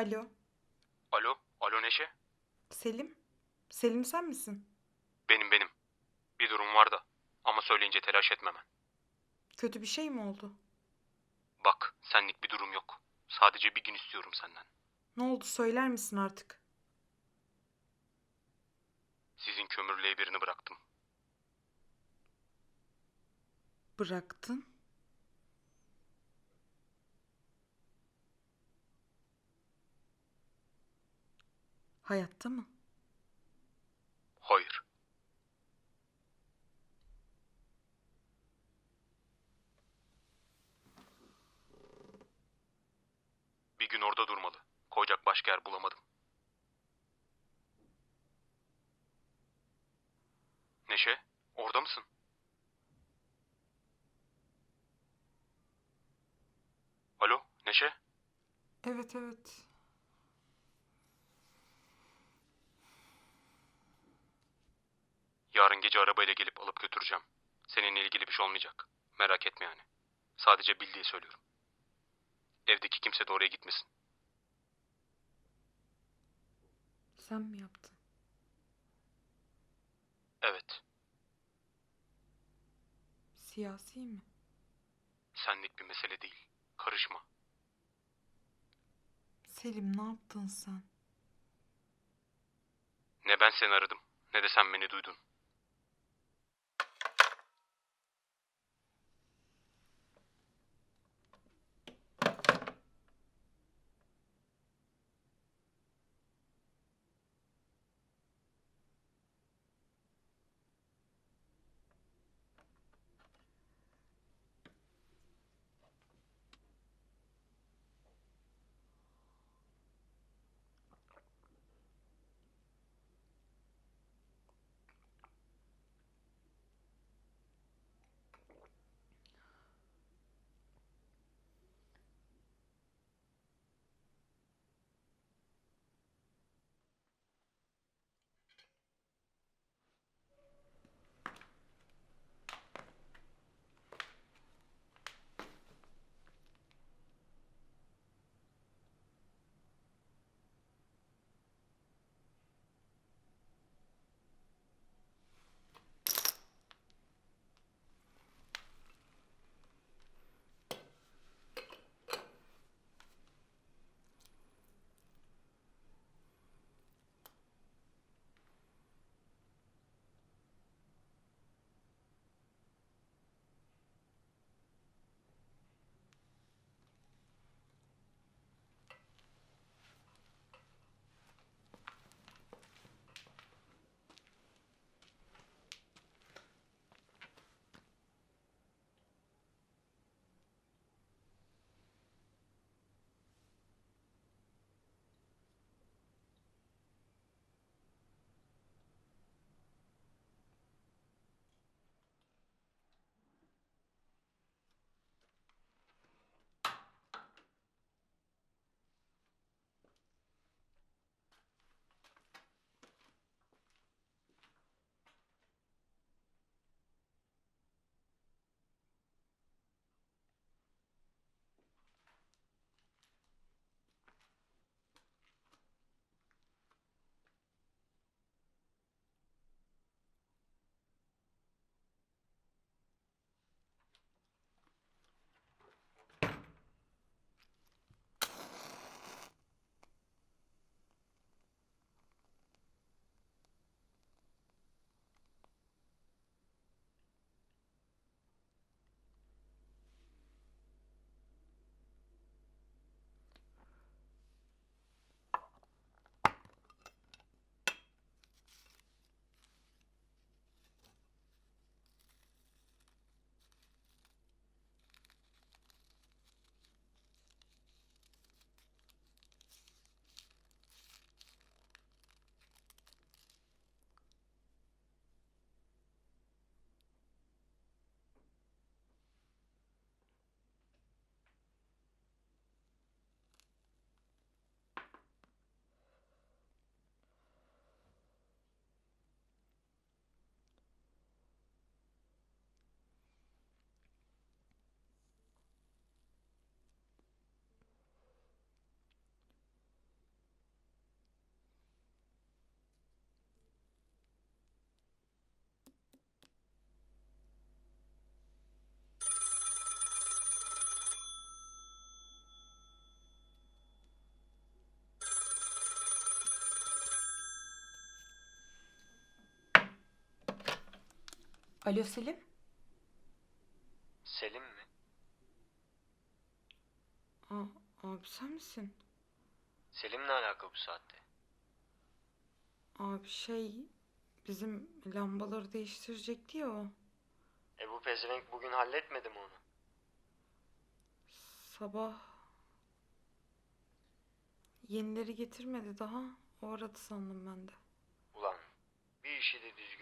Alo, Alo, alo Neşe. Selim? Selim sen misin? Benim benim. Bir durum var da. Ama söyleyince telaş etmemen. Kötü bir şey mi oldu? Bak, senlik bir durum yok. Sadece bir gün istiyorum senden. Ne oldu söyler misin artık? Sizin kömürlüğe birini bıraktım. Bıraktın. Hayatta mı? Hayır. Bir gün orada durmalı. Koyacak başka yer bulamadım. Neşe, orada mısın? Alo, Neşe? Evet evet. Yarın gece arabayla gelip alıp götüreceğim. Seninle ilgili bir şey olmayacak. Merak etme yani. Sadece bildiği söylüyorum. Evdeki kimse de oraya gitmesin. Sen mi yaptın? Evet, Siyasi mi? senlik bir mesele değil. Karışma. Selim ne yaptın sen? Ne ben seni aradım, ne de sen beni duydun. Alo Selim? Selim mi? Aa, abi sen misin? Selim ne alaka bu saatte? Abi şey bizim lambaları değiştirecekti ya o. E bu pezevenk bugün halletmedi mi onu? Sabah yenileri getirmedi daha. O aradı sandım ben de. Ulan bir işi de düzgün.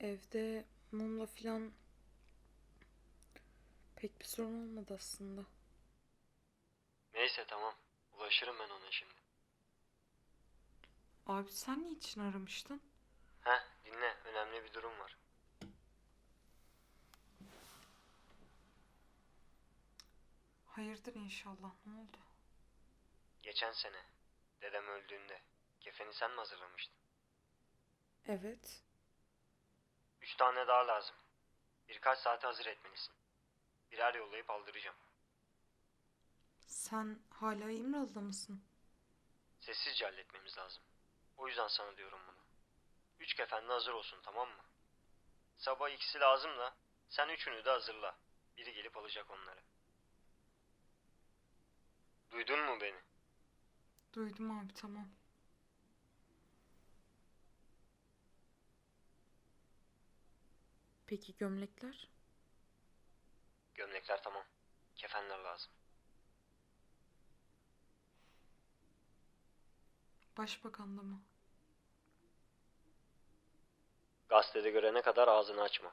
Evde mumla filan pek bir sorun olmadı aslında. Neyse tamam. Ulaşırım ben ona şimdi. Abi sen niçin aramıştın? Heh dinle önemli bir durum var. Hayırdır inşallah ne oldu? Geçen sene dedem öldüğünde kefeni sen mi hazırlamıştın? Evet. Üç tane daha lazım. Birkaç saate hazır etmelisin. Birer yollayıp aldıracağım. Sen hala İmralı'da mısın? Sessizce halletmemiz lazım. O yüzden sana diyorum bunu. Üç kefen de hazır olsun tamam mı? Sabah ikisi lazım da sen üçünü de hazırla. Biri gelip alacak onları. Duydun mu beni? Duydum abi tamam. Peki gömlekler? Gömlekler tamam. Kefenler lazım. Başbakan'da mı? Gazetede görene kadar ağzını açma.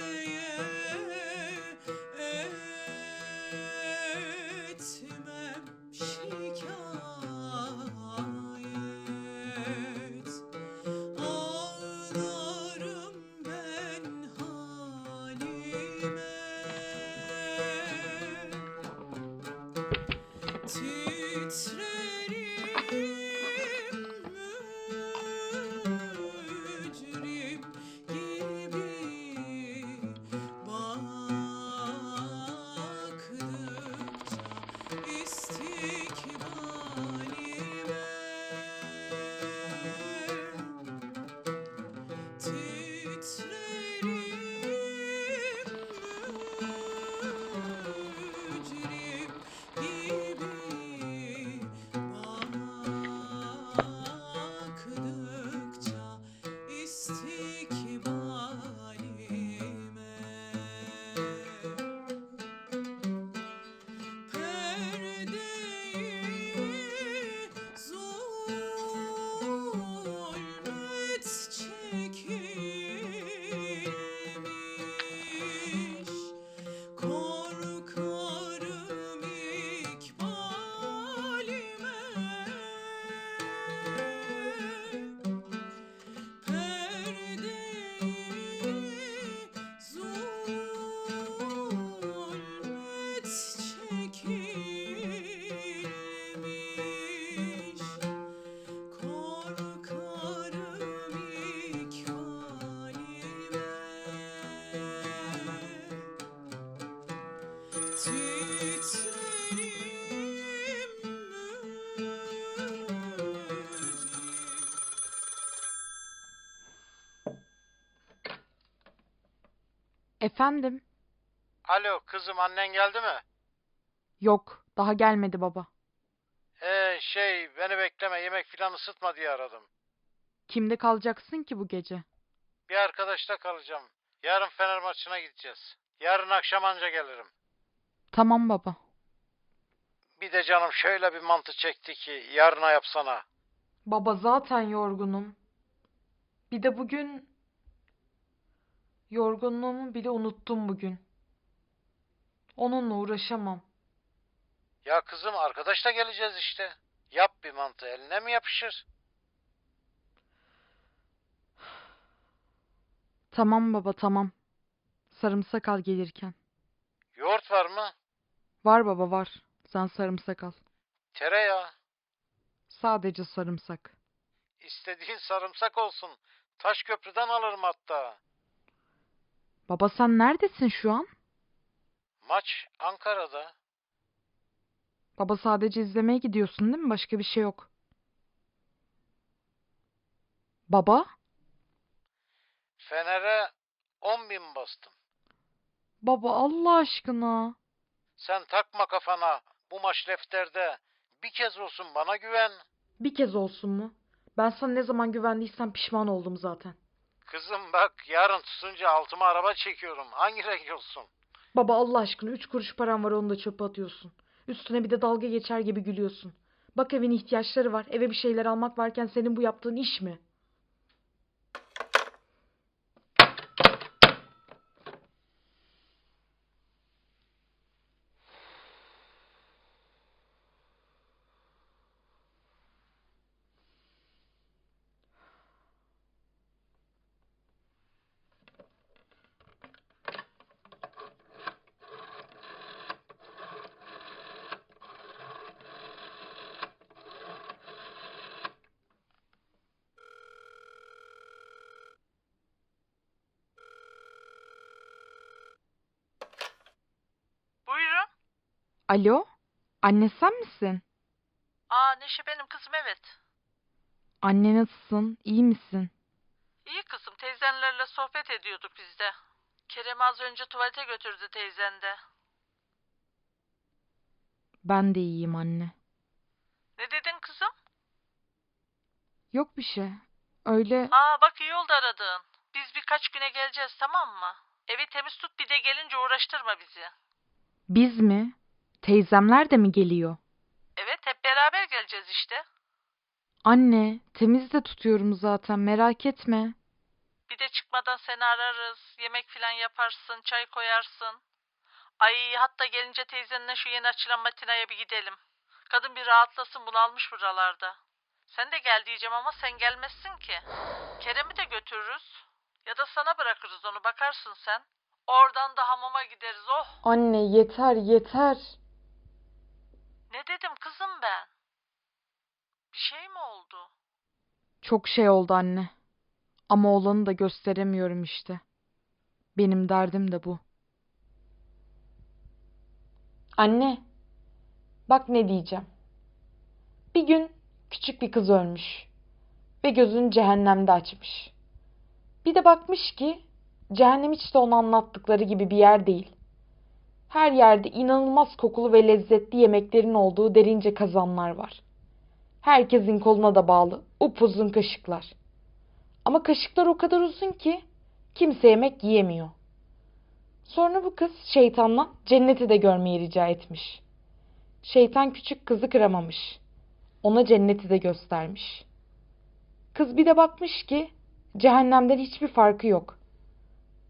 Efendim? Alo kızım annen geldi mi? Yok, daha gelmedi baba. Ee şey beni bekleme yemek filan ısıtma diye aradım. Kimde kalacaksın ki bu gece? Bir arkadaşta kalacağım. Yarın Fener maçına gideceğiz. Yarın akşam anca gelirim. Tamam baba. Bir de canım şöyle bir mantı çekti ki yarına yapsana. Baba zaten yorgunum. Bir de bugün yorgunluğumu bile unuttum bugün. Onunla uğraşamam. Ya kızım arkadaşla geleceğiz işte. Yap bir mantı eline mi yapışır? Tamam baba tamam. Sarımsak al gelirken. Yoğurt var mı? Var baba var. Sen sarımsak al. Tereyağı. Sadece sarımsak. İstediğin sarımsak olsun. Taş köprüden alırım hatta. Baba sen neredesin şu an? Maç Ankara'da. Baba sadece izlemeye gidiyorsun değil mi? Başka bir şey yok. Baba? Fener'e 10 bin bastım. Baba Allah aşkına. Sen takma kafana. Bu maç lefterde. Bir kez olsun bana güven. Bir kez olsun mu? Ben sana ne zaman güvendiysem pişman oldum zaten. Kızım bak yarın tutunca altıma araba çekiyorum. Hangi renk olsun? Baba Allah aşkına üç kuruş param var onu da çöpe atıyorsun. Üstüne bir de dalga geçer gibi gülüyorsun. Bak evin ihtiyaçları var. Eve bir şeyler almak varken senin bu yaptığın iş mi? Alo? Anne sen misin? Aa Neşe benim kızım evet. Anne nasılsın? İyi misin? İyi kızım teyzenlerle sohbet ediyorduk biz de. Kerem az önce tuvalete götürdü teyzen de. Ben de iyiyim anne. Ne dedin kızım? Yok bir şey. Öyle Aa bak iyi oldu aradığın. Biz birkaç güne geleceğiz tamam mı? Evi temiz tut bir de gelince uğraştırma bizi. biz mi? Teyzemler de mi geliyor? Evet hep beraber geleceğiz işte. Anne, temiz de tutuyorum zaten merak etme. Bir de çıkmadan seni ararız. Yemek filan yaparsın, çay koyarsın. Ay hatta gelince teyzenle şu yeni açılan matinaya bir gidelim. Kadın bir rahatlasın bunalmış buralarda. Sen de gel diyeceğim ama sen gelmezsin ki. Kerem'i de götürürüz. Ya da sana bırakırız onu bakarsın sen. Oradan da hamama gideriz oh. Anne yeter yeter. Ne dedim kızım ben? Bir şey mi oldu? Çok şey oldu anne. Ama olanı da gösteremiyorum işte. Benim derdim de bu. Anne, bak ne diyeceğim. Bir gün küçük bir kız ölmüş ve gözünü cehennemde açmış. Bir de bakmış ki cehennem hiç de ona anlattıkları gibi bir yer değil. Her yerde inanılmaz kokulu ve lezzetli yemeklerin olduğu derince kazanlar var. Herkesin koluna da bağlı upuzun kaşıklar. Ama kaşıklar o kadar uzun ki kimse yemek yiyemiyor. Sonra bu kız şeytanla cenneti de görmeyi rica etmiş. Şeytan küçük kızı kıramamış. Ona cenneti de göstermiş. Kız bir de bakmış ki cehennemden hiçbir farkı yok.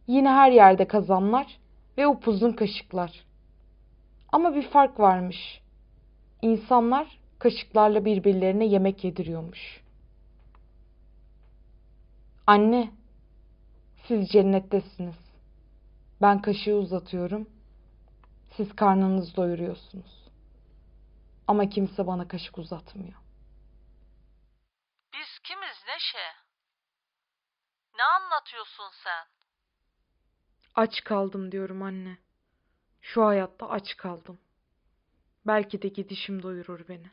Yine her yerde kazanlar ve upuzun kaşıklar. Ama bir fark varmış. İnsanlar kaşıklarla birbirlerine yemek yediriyormuş. Anne, siz cennettesiniz. Ben kaşığı uzatıyorum. Siz karnınızı doyuruyorsunuz. Ama kimse bana kaşık uzatmıyor. Biz kimiz Neşe? Ne anlatıyorsun sen? Aç kaldım diyorum anne. Şu hayatta aç kaldım. Belki de gidişim doyurur beni.